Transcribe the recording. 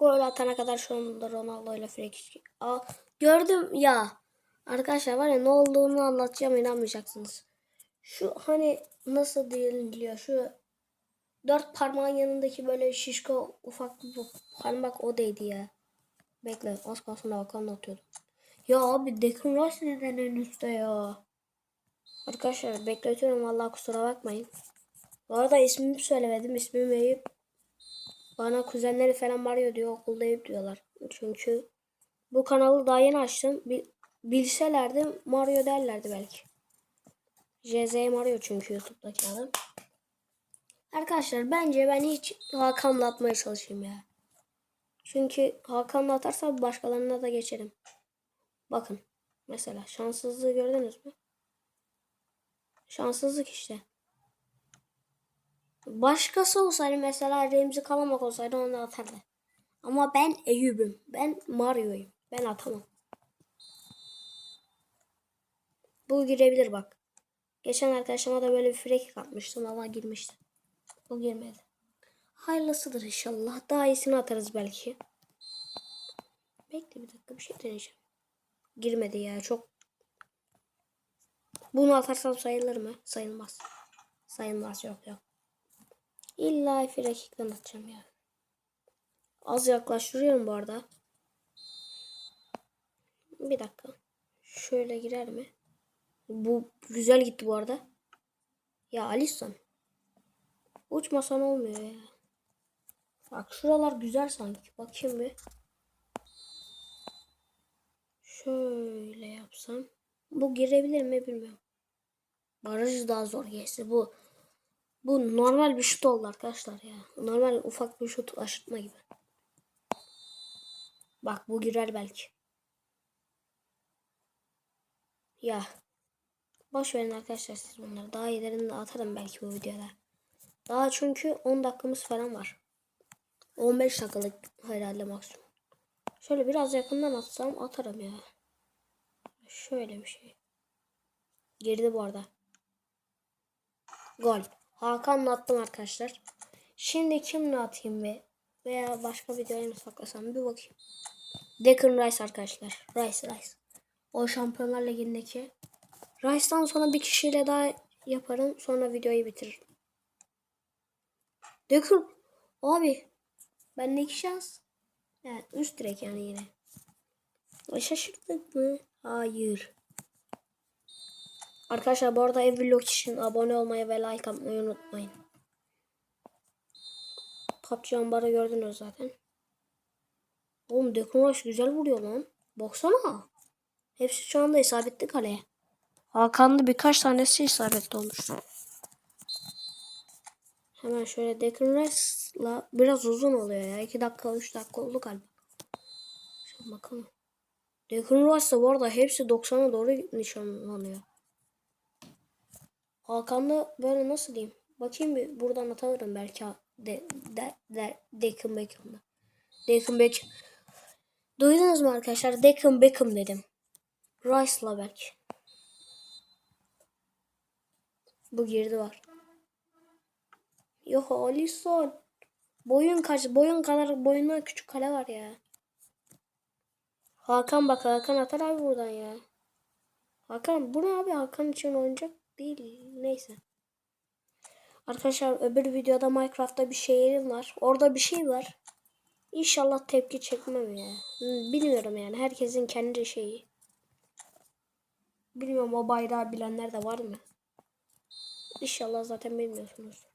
Gol atana kadar şu anda Ronaldo ile free Aa, gördüm ya. Arkadaşlar var ya ne olduğunu anlatacağım inanmayacaksınız. Şu hani nasıl deniliyor şu dört parmağın yanındaki böyle şişko ufak bir parmak o değdi ya. Bekle az kalsın Hakan atıyordu. Ya abi Declan Rice neden en üstte ya? Arkadaşlar bekletiyorum vallahi kusura bakmayın. Bu arada ismimi söylemedim. İsmim Eyüp. Bana kuzenleri falan Mario diyor okulda Eyüp diyorlar. Çünkü bu kanalı daha yeni açtım. Bil, bilselerdi Mario derlerdi belki. JZ Mario çünkü YouTube'daki adam. Arkadaşlar bence ben hiç Hakan'la atmaya çalışayım ya. Çünkü Hakan'la atarsam başkalarına da geçerim. Bakın mesela şanssızlığı gördünüz mü? Şanssızlık işte. Başkası olsaydı mesela Remzi Kalamak olsaydı onu atardı. Ama ben Eyüp'üm. Ben Mario'yum. Ben atamam. Bu girebilir bak. Geçen arkadaşıma da böyle bir frek atmıştım ama girmişti. Bu girmedi. Hayırlısıdır inşallah. Daha iyisini atarız belki. Bekle bir dakika bir şey deneyeceğim. Girmedi ya çok. Bunu atarsam sayılır mı? Sayılmaz. Sayılmaz yok yok. İlla frikikten atacağım ya. Az yaklaştırıyorum bu arada. Bir dakika. Şöyle girer mi? Bu güzel gitti bu arada. Ya Alisson. Uçmasan olmuyor ya. Bak şuralar güzel sanki. Bakayım bir. Şöyle yapsam. Bu girebilir mi bilmiyorum. Baraj daha zor geçti. Bu bu normal bir şut oldu arkadaşlar ya. Normal ufak bir şut aşırtma gibi. Bak bu girer belki. Ya. Boş verin arkadaşlar siz bunları. Daha iyilerini de atarım belki bu videoda. Daha çünkü 10 dakikamız falan var. 15 dakikalık herhalde maksimum. Şöyle biraz yakından atsam atarım ya. Şöyle bir şey. Girdi bu arada. Gol. Hakan'la attım arkadaşlar. Şimdi kimle atayım be? Veya başka videoya mı saklasam bir bakayım. Declan Rice arkadaşlar. Rice Rice. O Şampiyonlar Ligi'ndeki. Rice'dan sonra bir kişiyle daha yaparım. Sonra videoyu bitiririm. Declan. Abi. Bendeki şans. Evet üst direk yani yine. Şaşırdık mı? Hayır. Arkadaşlar bu arada ev vlog için abone olmayı ve like atmayı unutmayın. PUBG ambarı gördünüz zaten. Oğlum Dekunraş güzel vuruyor lan. Baksana. Hepsi şu anda isabetli kaleye. Hakan'da birkaç tanesi isabetli olmuş. Hemen şöyle Dekunraş'la biraz uzun oluyor ya. 2 dakika 3 dakika oldu galiba. Şimdi bakalım. Dekunraş da bu arada hepsi 90'a doğru nişanlanıyor. Hakan'da böyle nasıl diyeyim? Bakayım bir buradan atarım belki de de de Declan Beckham'da. Declan Beckham. Duydunuz mu arkadaşlar? Declan Beckham dedim. Rice'la belki. Bu girdi var. Yok Alisson. Boyun kaç? Boyun kadar boyundan küçük kale var ya. Hakan bak Hakan atar abi buradan ya. Hakan bu ne abi Hakan için oynayacak değil. Neyse. Arkadaşlar öbür videoda Minecraft'ta bir şehrim var. Orada bir şey var. İnşallah tepki çekmem ya. Bilmiyorum yani. Herkesin kendi şeyi. Bilmiyorum o bayrağı bilenler de var mı? İnşallah zaten bilmiyorsunuz.